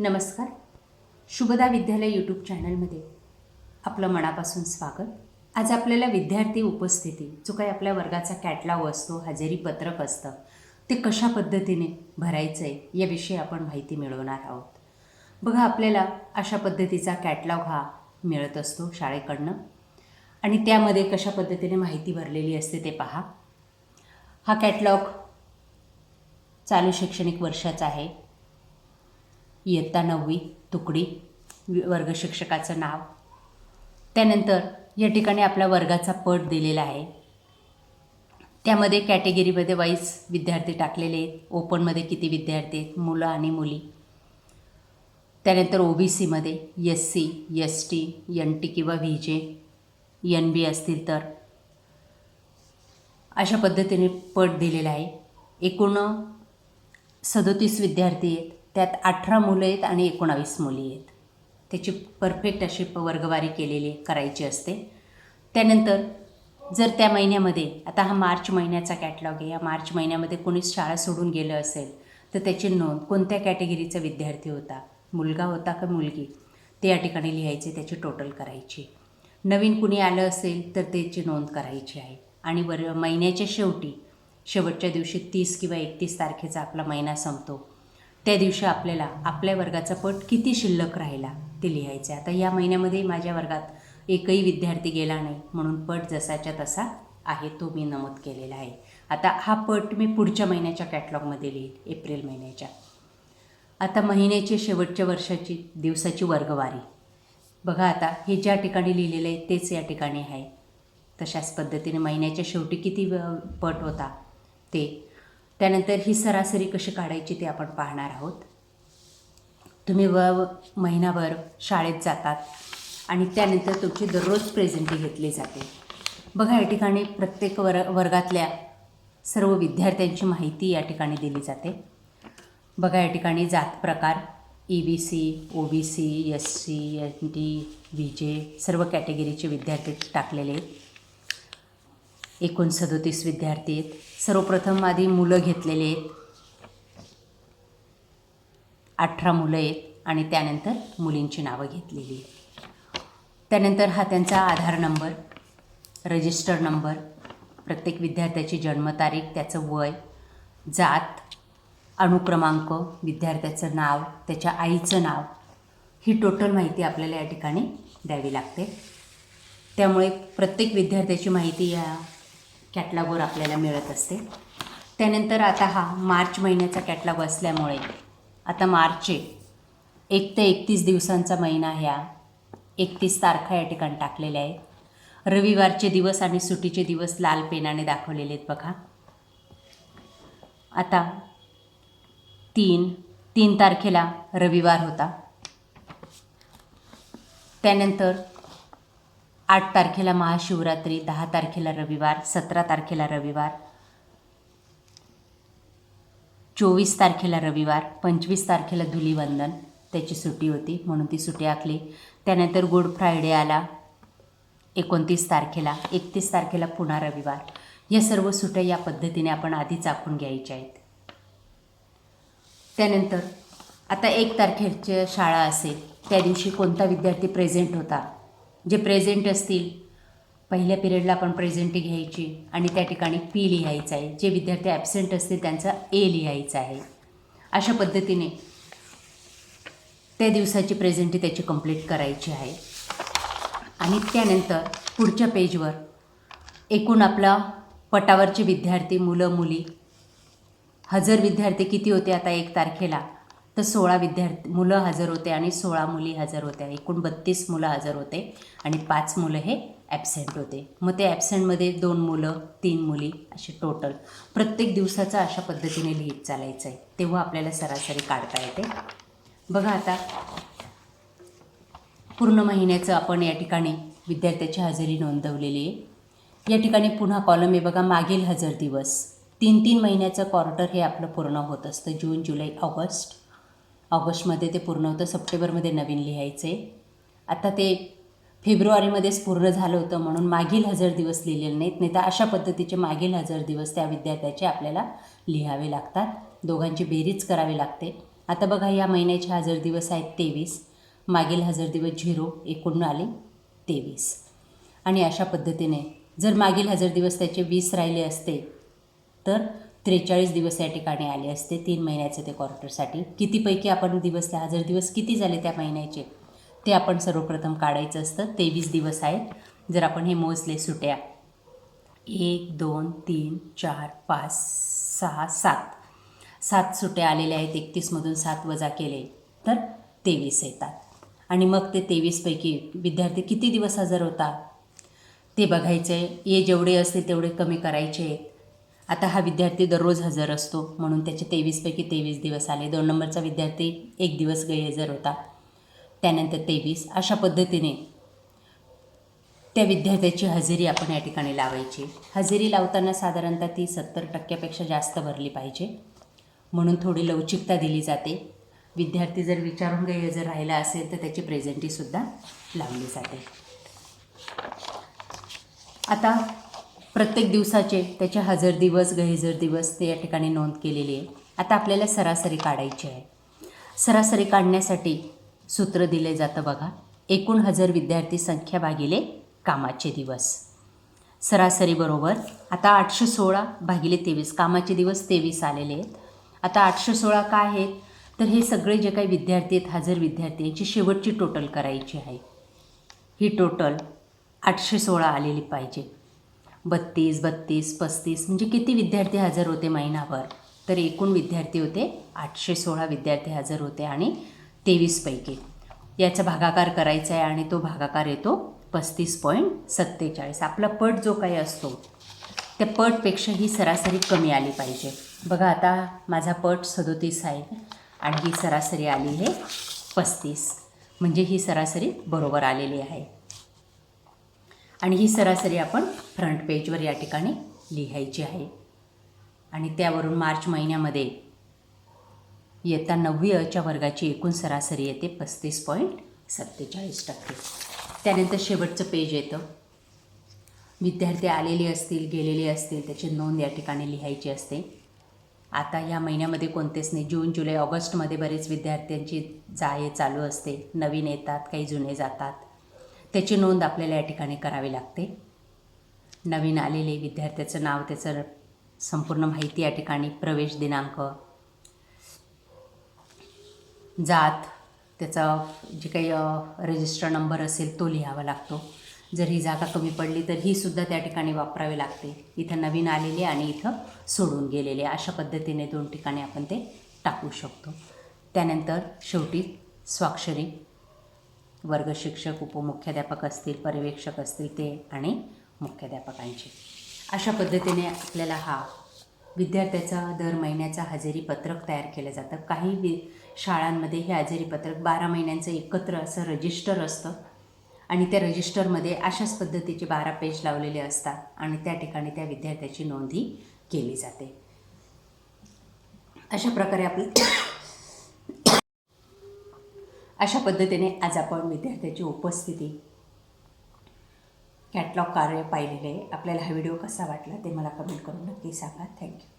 नमस्कार. शुभदा विद्यालय यूट्यूब चॅनलमध्ये आपलं मनापासून स्वागत. आज आपल्याला विद्यार्थी उपस्थिती जो काही आपल्या वर्गाचा कॅटलॉग असतो हजेरी पत्रक असतं ते कशा पद्धतीने भरायचं आहे याविषयी आपण माहिती मिळवणार आहोत. बघा आपल्याला अशा पद्धतीचा कॅटलॉग हा मिळत असतो शाळेकडनं. आणि त्यामध्ये कशा पद्धतीने माहिती भरलेली असते ते पहा. हा कॅटलॉग चालू शैक्षणिक वर्षाचा आहे. इयत्ता नववी तुकडी वर्ग शिक्षकाचं नाव. त्यानंतर या ठिकाणी आपल्या वर्गाचा पट दिलेला आहे. त्यामध्ये कॅटेगरीमध्ये वाईज विद्यार्थी टाकलेले आहेत. ओपनमध्ये किती विद्यार्थी आहेत? मुलं आणि मुली. त्यानंतर ओ बी सीमध्ये S C S T N T किंवा व्ही जे एन बी असतील तर. अशा पद्धतीने पट दिलेला आहे. एकूण सदोतीस विद्यार्थी आहेत. त्यात अठरा मुलं आहेत आणि एकोणावीस मुली आहेत. त्याची परफेक्ट अशी प- वर्गवारी केलेली करायची असते. त्यानंतर जर त्या महिन्यामध्ये आता हा मार्च महिन्याचा कॅटलॉग आहे या मार्च महिन्यामध्ये कोणीच शाळा सोडून गेलं असेल तर त्याची नोंद कोणत्या कॅटेगरीचा विद्यार्थी होता मुलगा होता का मुलगी ते या ठिकाणी लिहायचे त्याची टोटल करायची. नवीन कुणी आलं असेल तर त्याची नोंद करायची आहे. आणि वर महिन्याच्या शेवटी शेवटच्या दिवशी तीस किंवा एकतीस तारखेचा आपला महिना संपतो. त्या दिवशी आपल्याला आपल्या वर्गाचा पट किती शिल्लक राहिला ते लिहायचे आता या महिन्यामध्ये माझ्या वर्गात एकही विद्यार्थी गेला नाही म्हणून पट जसाच्या तसा आहे तो मी नमूद केलेला आहे. आता हा पट मी पुढच्या महिन्याच्या कॅटलॉगमध्ये लिहील एप्रिल महिन्याच्या. आता महिन्याची शेवटच्या वर्षाची दिवसाची वर्गवारी. बघा आता हे ज्या ठिकाणी लिहिलेलं आहे तेच या ठिकाणी आहे. तशाच पद्धतीने महिन्याच्या शेवटी किती व- पट होता ते त्यानंतर ही सरासरी कशी काढायची ते आपण पाहणार आहोत. तुम्ही व महिनाभर शाळेत जातात आणि त्यानंतर तुमची दररोज प्रेझेंटी घेतली जाते. बघा या ठिकाणी प्रत्येक वर वर्गातल्या सर्व विद्यार्थ्यांची माहिती या ठिकाणी दिली जाते. बघा या ठिकाणी जात प्रकार E B C O B C S C N T V J सर्व कॅटेगरीचे विद्यार्थी टाकलेले आहेत. एकूण सदोतीस विद्यार्थी आहेत. सर्वप्रथम आधी मुलं घेतलेले आहेत. अठरा मुलं आहेत आणि त्यानंतर मुलींची नावं घेतलेली आहेत. त्यानंतर हा त्यांचा आधार नंबर रजिस्टर नंबर प्रत्येक विद्यार्थ्याची जन्मतारीख त्याचं वय जात अनुक्रमांक विद्यार्थ्याचं नाव त्याच्या आईचं नाव ही टोटल माहिती आपल्याला या ठिकाणी द्यावी लागते. त्यामुळे प्रत्येक विद्यार्थ्याची माहिती या कॅटलॉगवर आपल्याला मिळत असते. त्यानंतर आता हा मार्च महिन्याचा कॅटलॉग असल्यामुळे आता मार्च एक एक ते एकतीस दिवसांचा महिना ह्या एकतीस तारखा या ठिकाणी टाकलेल्या आहेत. रविवारचे दिवस आणि सुट्टीचे दिवस लाल पेनाने दाखवलेले आहेत बघा. आता तीन तीन तारखेला रविवार होता. त्यानंतर आठ तारखेला महाशिवरात्री दहा तारखेला रविवार सतरा तारखेला रविवार चोवीस तारखेला रविवार पंचवीस तारखेला धुलीवंदन त्याची सुट्टी होती म्हणून ती सुट्टी आखली. त्यानंतर गुड फ्रायडे आला एकोणतीस तारखेला एकतीस तारखेला पुन्हा रविवार. या सर्व सुट्या या पद्धतीने आपण आधीच आखून घ्यायच्या आहेत. त्यानंतर आता एक तारखेच्या शाळा असेल त्या दिवशी कोणता विद्यार्थी प्रेझेंट होता? जे प्रेझेंट असतील पहिल्या पिरियडला आपण प्रेझेंटी घ्यायची आणि त्या ठिकाणी पी लिहायचं आहे. जे विद्यार्थी ॲबसेंट असतील त्यांचा ए लिहायचा आहे. अशा पद्धतीने त्या दिवसाची प्रेझेंटी त्याची कंप्लीट करायची आहे. आणि त्यानंतर पुढच्या पेजवर एकूण आपला पटावरचे विद्यार्थी मुलं मुली. हजर विद्यार्थी किती होते आता एक तारखेला? तर सोळा विद्यार्थी मुलं हजर होते आणि सोळा मुली हजर होत्या. एकूण बत्तीस मुलं हजर होते आणि पाच मुलं हे ॲबसेंट होते. मग ते ॲबसेंटमध्ये दोन मुलं तीन मुली असे टोटल प्रत्येक दिवसाचं अशा पद्धतीने लिहित चालायचं आहे तेव्हा आपल्याला सरासरी काढता येते. बघा आता पूर्ण महिन्याचं आपण या ठिकाणी विद्यार्थ्याची हजेरी नोंदवलेली आहे. या ठिकाणी पुन्हा कॉलम आहे बघा मागील हजर दिवस. तीन तीन महिन्याचं क्वार्टर हे आपलं पूर्ण होत असतं. जून जुलै ऑगस्ट. ऑगस्टमध्ये ते पूर्ण होतं सप्टेंबरमध्ये नवीन लिहायचे. आता ते फेब्रुवारीमध्येच पूर्ण झालं होतं म्हणून मागील हजर दिवस लिहिलेले नाहीत नाही तर अशा पद्धतीचे मागील हजर दिवस त्या विद्यार्थ्याचे आपल्याला लिहावे लागतात. दोघांची बेरीज करावी लागते. आता बघा या महिन्याचे हजर दिवस आहेत तेवीस. मागील हजर दिवस झिरो एकूण आले तेवीस. आणि अशा पद्धतीने जर मागील हजर दिवस त्याचे वीस राहिले असते तर त्रेचाळीस दिवस या ठिकाणी आले असते तीन महिन्याचे ते क्वार्टरसाठी कितीपैकी आपण दिवस त्या हजर दिवस किती झाले त्या महिन्याचे? ते आपण सर्वप्रथम काढायचं असतं. तेवीस दिवस आहेत. जर आपण हे मोजले सुट्या. एक दोन तीन चार पाच सहा सात. सात सुट्या आलेल्या आहेत. एकतीसमधून सात वजा केले तर तेवीस येतात. आणि मग ते तेवीसपैकी विद्यार्थी किती दिवस हजर होता? ते बघायचे ये जेवढे असते तेवढे कमी करायचे आता हा विद्यार्थी दररोज हजर असतो म्हणून त्याचे तेवीसपैकी तेवीस दिवस आले. दोन नंबरचा विद्यार्थी एक दिवस गैरहजर होता. त्यानंतर तेवीस. अशा पद्धतीने त्या विद्यार्थ्याची हजेरी आपण या ठिकाणी लावायची. हजेरी लावताना साधारणतः ती सत्तर टक्क्यापेक्षा जास्त भरली पाहिजे. म्हणून थोडी लवचिकता दिली जाते. विद्यार्थी जर विचारून गैरहजर राहिला असेल तर त्याची प्रेझेंटीसुद्धा लावली जाते. आता प्रत्येक दिवसाचे त्याचे हजर दिवस गैरहजर दिवस ते या ठिकाणी नोंद केलेली आहे. आता आपल्याला सरासरी काढायची आहे. सरासरी काढण्यासाठी सूत्र दिले जातं बघा. एकूण हजर विद्यार्थी संख्या भागिले कामाचे दिवस. सरासरी बरोबर. आता आठशे सोळा भागिले तेवीस. कामाचे दिवस तेवीस आलेले आहेत. आता आठशे सोळा काय आहेत? तर हे सगळे जे काही विद्यार्थी आहेत हजर विद्यार्थी यांची शेवटची टोटल करायची आहे. ही टोटल आठशे सोळा आलेली पाहिजे. बत्तीस बत्तीस पस्तीस म्हणजे किती विद्यार्थी हजर होते महिनाभर? तर एकूण विद्यार्थी होते आठशे सोळा विद्यार्थी हजर होते आणि तेवीसपैकी याचा भागाकार करायचा आहे आणि तो भागाकार येतो पस्तीस पॉईंट सत्तेचाळीस. आपला पट जो काही असतो त्या पटपेक्षा ही सरासरी कमी आली पाहिजे. बघा आता माझा पट सदोतीस आहे आणि ही सरासरी आली आहे पस्तीस. म्हणजे ही सरासरी बरोबर आलेली आहे. आणि ही सरासरी आपण फ्रंट पेजवर या ठिकाणी लिहायची आहे. आणि त्यावरून मार्च महिन्यामध्ये इयत्ता नववी अच्या वर्गाची एकूण सरासरी येते पस्तीस पॉईंट सत्तेचाळीस टक्के. त्यानंतर शेवटचं पेज येतं. विद्यार्थी आलेले असतील गेलेले असतील त्याची नोंद या ठिकाणी लिहायची असते. आता या महिन्यामध्ये कोणतेच नाही. जून जुलै ऑगस्टमध्ये बरेच विद्यार्थ्यांची जाये चालू असते. नवीन येतात काही जुने जातात. त्याची नोंद आपल्याला या ठिकाणी करावी लागते. नवीन आलेले विद्यार्थ्याचं नाव त्याचं संपूर्ण माहिती या ठिकाणी प्रवेश दिनांक जात त्याचा जे काही रजिस्टर नंबर असेल तो लिहावा लागतो. जर ही जागा कमी पडली तर ही सुद्धा त्या ठिकाणी वापरावी लागते. इथं नवीन आलेले आणि इथं सोडून गेलेले. अशा पद्धतीने दोन ठिकाणी आपण ते टाकू शकतो. त्यानंतर शेवटी स्वाक्षरी वर्गशिक्षक उपमुख्याध्यापक असतील पर्यवेक्षक असतील ते आणि मुख्याध्यापकांचे. अशा पद्धतीने आपल्याला हा विद्यार्थ्याचा दर महिन्याचा हजेरी पत्रक तयार केलं जातं. काही वि शाळांमध्ये हे हजेरी पत्रक बारा महिन्यांचं एकत्र असं रजिस्टर असतं आणि त्या रजिस्टरमध्ये अशाच पद्धतीचे बारा पेज लावलेले असतात आणि त्या ठिकाणी त्या विद्यार्थ्याची नोंदी केली जाते. अशा प्रकारे आपली अशा पद्धतीने आज आपण विद्यार्थ्याची उपस्थिती कॅटलॉग कार्य पाहिलेले आहे आपल्याला हा व्हिडिओ कसा वाटला ते मला कमेंट करून नक्की सांगा. थँक्यू